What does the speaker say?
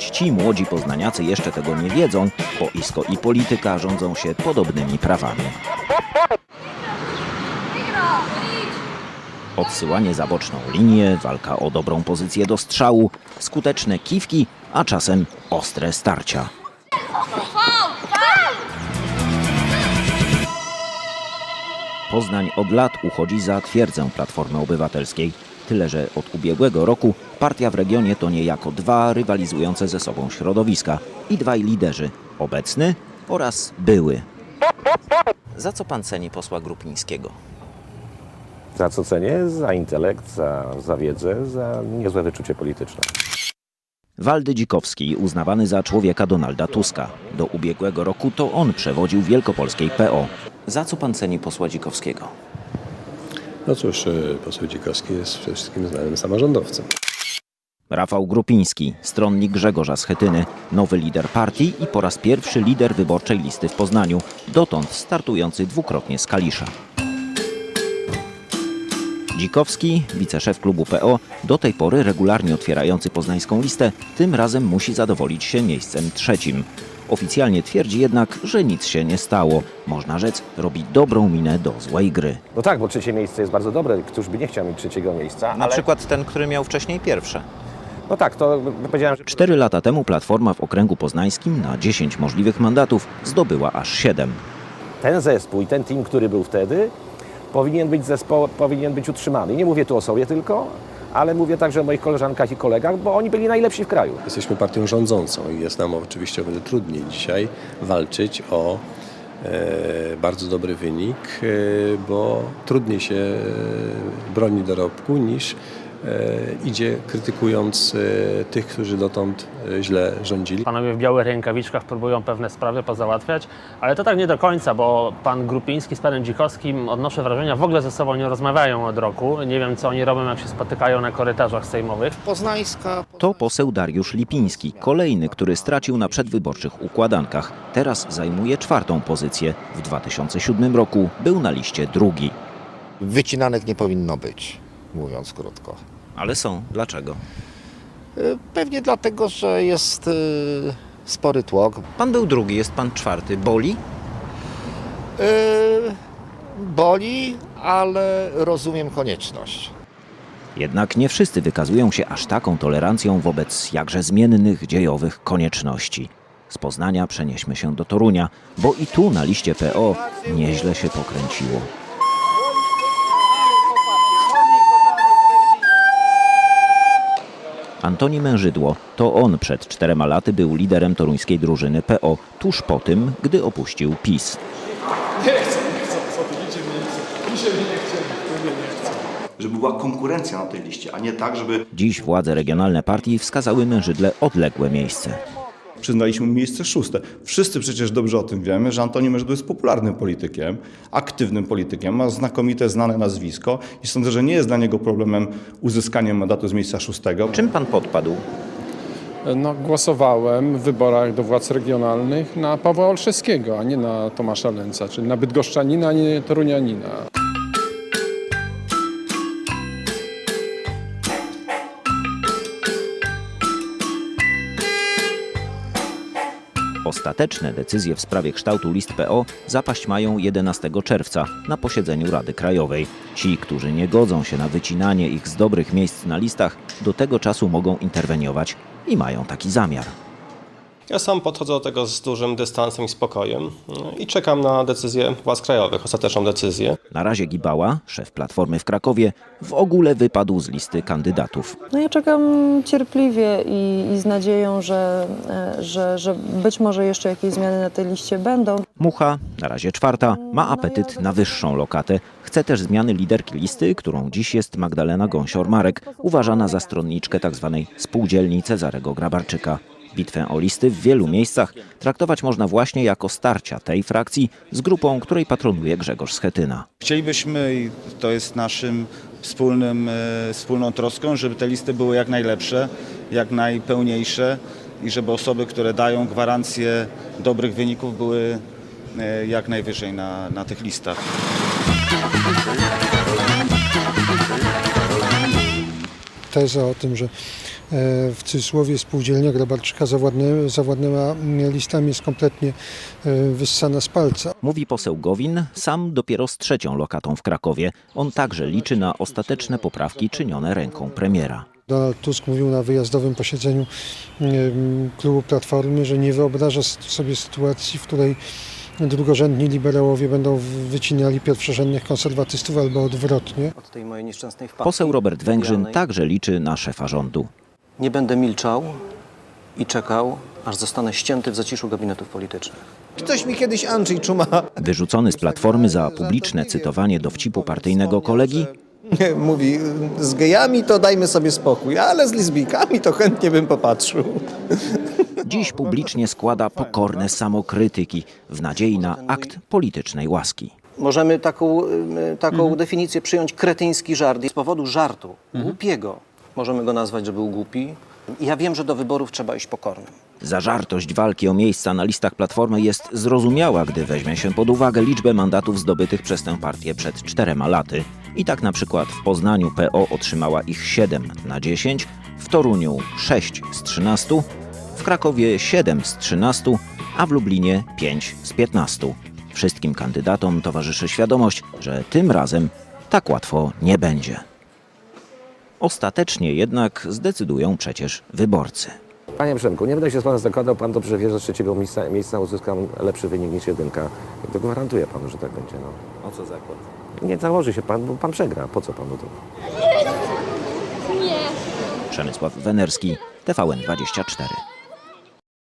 Choć ci młodzi poznaniacy jeszcze tego nie wiedzą, boisko i polityka rządzą się podobnymi prawami. Odsyłanie za boczną linię, walka o dobrą pozycję do strzału, skuteczne kiwki, a czasem ostre starcia. Poznań od lat uchodzi za twierdzę Platformy Obywatelskiej. Tyle, że od ubiegłego roku partia w regionie to niejako dwa rywalizujące ze sobą środowiska i dwaj liderzy, obecny oraz były. Za co pan ceni posła Grupińskiego? Za co cenię? Za intelekt, za, za wiedzę, za niezłe wyczucie polityczne. Waldy Dzikowski, uznawany za człowieka Donalda Tuska. Do ubiegłego roku to on przewodził wielkopolskiej PO. Za co pan ceni posła Dzikowskiego? No cóż, e, poseł Dzikowski jest przede wszystkim znanym samorządowcem. Rafał Grupiński, stronnik Grzegorza Schetyny, nowy lider partii i po raz pierwszy lider wyborczej listy w Poznaniu, dotąd startujący dwukrotnie z Kalisza. Dzikowski, wiceszef klubu PO, do tej pory regularnie otwierający poznańską listę, tym razem musi zadowolić się miejscem trzecim. Oficjalnie twierdzi jednak, że nic się nie stało. Można rzec, robi dobrą minę do złej gry. No tak, bo trzecie miejsce jest bardzo dobre. Któż by nie chciał mieć trzeciego miejsca? Na ale- przykład ten, który miał wcześniej pierwsze. No tak, to powiedziałem, że Cztery lata temu Platforma w okręgu poznańskim na 10 możliwych mandatów zdobyła aż 7. ten zespół i ten team, który był wtedy, powinien być, zespo, powinien być utrzymany. I nie mówię tu o sobie tylko, ale mówię także o moich koleżankach i kolegach, bo oni byli najlepsi w kraju. Jesteśmy partią rządzącą i jest nam oczywiście wiele trudniej dzisiaj walczyć o e, bardzo dobry wynik, e, bo trudniej się e, broni dorobku niż idzie krytykując e, tych, którzy dotąd e, źle rządzili. Panowie w białych rękawiczkach próbują pewne sprawy pozałatwiać, ale to tak nie do końca, bo pan Grupiński z panem Dzikowskim, odnoszę wrażenia, w ogóle ze sobą nie rozmawiają od roku. Nie wiem, co oni robią, jak się spotykają na korytarzach sejmowych. Poznańska. To poseł Dariusz Lipiński, kolejny, który stracił na przedwyborczych układankach. Teraz zajmuje czwartą pozycję. W 2007 roku był na liście drugi. Wycinanek nie powinno być, mówiąc krótko. Ale są. Dlaczego? Y, Pewnie dlatego, że jest y, spory tłok. Pan był drugi, jest pan czwarty. Boli? Y, Boli, ale rozumiem konieczność. Jednak nie wszyscy wykazują się aż taką tolerancją wobec jakże zmiennych dziejowych konieczności. Z Poznania przenieśmy się do Torunia, bo i tu na liście PO nieźle się pokręciło. Antoni Mężydło to on przed czterema laty był liderem toruńskiej drużyny PO, tuż po tym, gdy opuścił PiS. żeby była konkurencja na tej liście, a nie tak, żeby Dziś władze regionalne partii wskazały Mężydle odległe miejsce. Przyznaliśmy mu miejsce szóste. Wszyscy przecież dobrze o tym wiemy, że Antoni Mężydło jest popularnym politykiem, aktywnym politykiem, ma znakomite, znane nazwisko i sądzę, że nie jest dla niego problemem uzyskanie mandatu z miejsca szóstego. Czym pan podpadł? No, głosowałem w wyborach do władz regionalnych na Pawła Olszewskiego, a nie na Tomasza Lęca, czyli na Bydgoszczanina, a nie Torunianina. Ostateczne decyzje w sprawie kształtu list PO zapaść mają 11 czerwca na posiedzeniu Rady Krajowej. Ci, którzy nie godzą się na wycinanie ich z dobrych miejsc na listach, do tego czasu mogą interweniować i mają taki zamiar. Ja sam podchodzę do tego z dużym dystansem i spokojem no i czekam na decyzję władz krajowych, ostateczną decyzję. Na razie Gibała, szef Platformy w Krakowie, w ogóle wypadł z listy kandydatów. No ja czekam cierpliwie i, i z nadzieją, że, e, że, że być może jeszcze jakieś zmiany na tej liście będą. Mucha, na razie czwarta, ma apetyt na wyższą lokatę. Chce też zmiany liderki listy, którą dziś jest Magdalena Gąsior-Marek, uważana za stronniczkę tzw. spółdzielni Cezarego Grabarczyka. Bitwę o listy w wielu miejscach traktować można właśnie jako starcia tej frakcji z grupą, której patronuje Grzegorz Schetyna. Chcielibyśmy, i to jest naszym wspólnym, e, wspólną troską, żeby te listy były jak najlepsze, jak najpełniejsze i żeby osoby, które dają gwarancję dobrych wyników były e, jak najwyżej na, na tych listach. teza o tym, że w cudzysłowie spółdzielnia Grabarczyka zawładnęła, zawładnęła mm, listami jest kompletnie e, wyssana z palca. Mówi poseł Gowin, sam dopiero z trzecią lokatą w Krakowie. On także liczy na ostateczne poprawki czynione ręką premiera. Donald Tusk mówił na wyjazdowym posiedzeniu em, klubu Platformy, że nie wyobraża sobie sytuacji, w której drugorzędni liberałowie będą wycinali pierwszorzędnych konserwatystów albo odwrotnie. Od tej mojej nieszczęsnej wpadki. Poseł Robert Węgrzyn także liczy na szefa rządu. Nie będę milczał i czekał, aż zostanę ścięty w zaciszu gabinetów politycznych. Ktoś mi kiedyś Andrzej Czuma Wyrzucony z platformy za publiczne cytowanie dowcipu partyjnego kolegi, mówi, z gejami to dajmy sobie spokój, ale z lesbijkami to chętnie bym popatrzył. dziś publicznie składa pokorne samokrytyki w nadziei na akt politycznej łaski. Możemy taką, y, taką definicję przyjąć kretyński żart. Z powodu żartu, głupiego, możemy go nazwać, że był głupi. Ja wiem, że do wyborów trzeba iść pokornym. Zażartość walki o miejsca na listach Platformy jest zrozumiała, gdy weźmie się pod uwagę liczbę mandatów zdobytych przez tę partię przed czterema laty. I tak na przykład w Poznaniu PO otrzymała ich 7 na 10, w Toruniu 6 z 13, w Krakowie 7 z 13, a w Lublinie 5 z 15. Wszystkim kandydatom towarzyszy świadomość, że tym razem tak łatwo nie będzie. Ostatecznie jednak zdecydują przecież wyborcy. Panie Przemku, nie będę się z panem zakładał, pan dobrze wie, że z trzeciego miejsca, miejsca uzyskam lepszy wynik niż jedynka. To gwarantuję panu, że tak będzie. No. O co zakład? Nie założy się pan, bo pan przegra. Po co panu to? Przemysław Wenerski, TVN24.